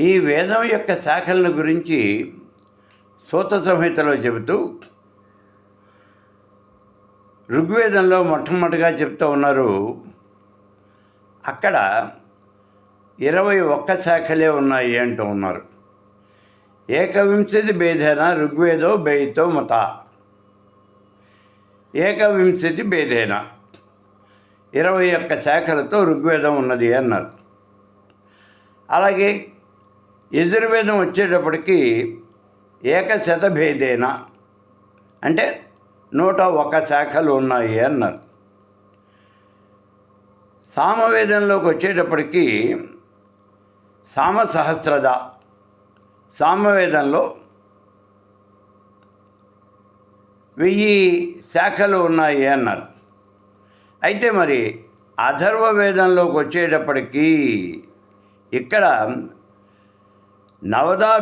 ఈ వేదం యొక్క శాఖలను గురించి సూత సంహితలో చెబుతూ ఋగ్వేదంలో మొట్టమొదటిగా చెప్తూ ఉన్నారు. అక్కడ ఇరవై ఒక్క శాఖలే ఉన్నాయి అంటూ ఉన్నారు. ఏకవింశతి భేదేన ఋగ్వేదో బేయితో మత. ఏకవింశతి భేదేన ఇరవై ఒక్క శాఖలతో ఋగ్వేదం ఉన్నది అన్నారు. అలాగే యజుర్వేదం వచ్చేటప్పటికి ఏకశతభేదేన అంటే నూట ఒక శాఖలు ఉన్నాయి అన్నారు. సామవేదంలోకి వచ్చేటప్పటికి సామసహస్రద సామవేదంలో వెయ్యి శాఖలు ఉన్నాయి అన్నారు. అయితే మరి అథర్వ వేదంలోకి వచ్చేటప్పటికీ ఇక్కడ నవదా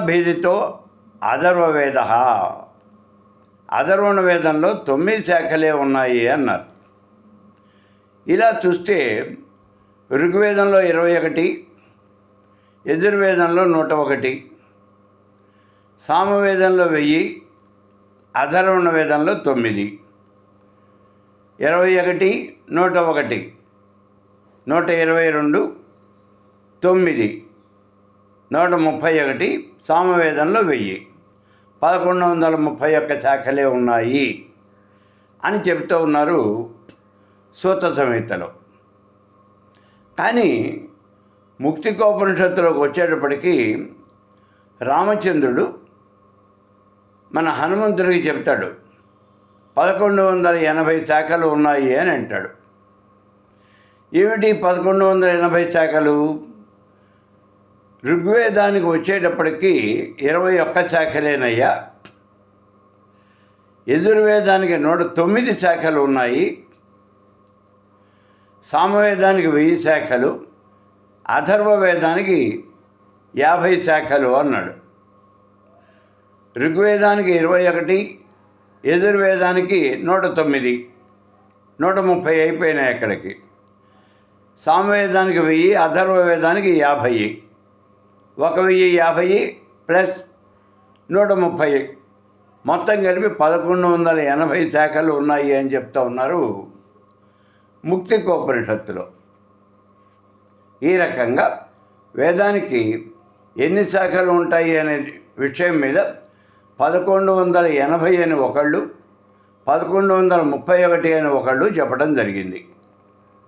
అధర్వవేద. అధర్వణ అథర్వణ వేదంలో తొమ్మిది శాఖలే ఉన్నాయి అన్నారు. ఇలా చూస్తే ఋగ్వేదంలో ఇరవై ఒకటి యజుర్వేదంలో నూట ఒకటి సామవేదంలో వెయ్యి అధర్వణ వేదంలో తొమ్మిది ఇరవై ఒకటి నూట ఒకటి నూట ఇరవై రెండు తొమ్మిది. నూట ముప్పై ఒకటి సామవేదంలో వెయ్యి. పదకొండు వందల ముప్పై ఒక్క శాఖలే ఉన్నాయి అని చెప్తూ ఉన్నారు సూత సంహితలో. కానీ ముక్తికోపనిషత్తులోకి వచ్చేటప్పటికీ రామచంద్రుడు మన హనుమంతుడికి చెప్తాడు పదకొండు వందల ఎనభై శాఖలు ఉన్నాయి అని అంటాడు. ఏమిటి పదకొండు వందల ఎనభై శాఖలు? ఋగ్వేదానికి వచ్చేటప్పటికి ఇరవై ఒక్క శాఖలేనయ్యా. యజుర్వేదానికి నూట తొమ్మిది శాఖలు ఉన్నాయి. సామవేదానికి వెయ్యి శాఖలు. అథర్వవేదానికి యాభై శాఖలు అన్నాడు. ఋగ్వేదానికి ఇరవై ఒకటి యజుర్వేదానికి నూట తొమ్మిది నూట ముప్పై అయిపోయినాయి అక్కడికి. సామవేదానికి వెయ్యి అథర్వవేదానికి యాభై. ఒక వెయ్యి యాభై ప్లస్ నూట ముప్పై. మొత్తం కలిపి పదకొండు వందల ఎనభై శాఖలు ఉన్నాయి అని చెప్తా ఉన్నారు ముక్తి ముక్తికోపనిషత్తులో ఈ రకంగా వేదానికి ఎన్ని శాఖలు ఉంటాయి అనే విషయం మీద పదకొండు వందల ఎనభై అని ఒకళ్ళు పదకొండు వందల ముప్పై ఒకటి అని ఒకళ్ళు చెప్పడం జరిగింది.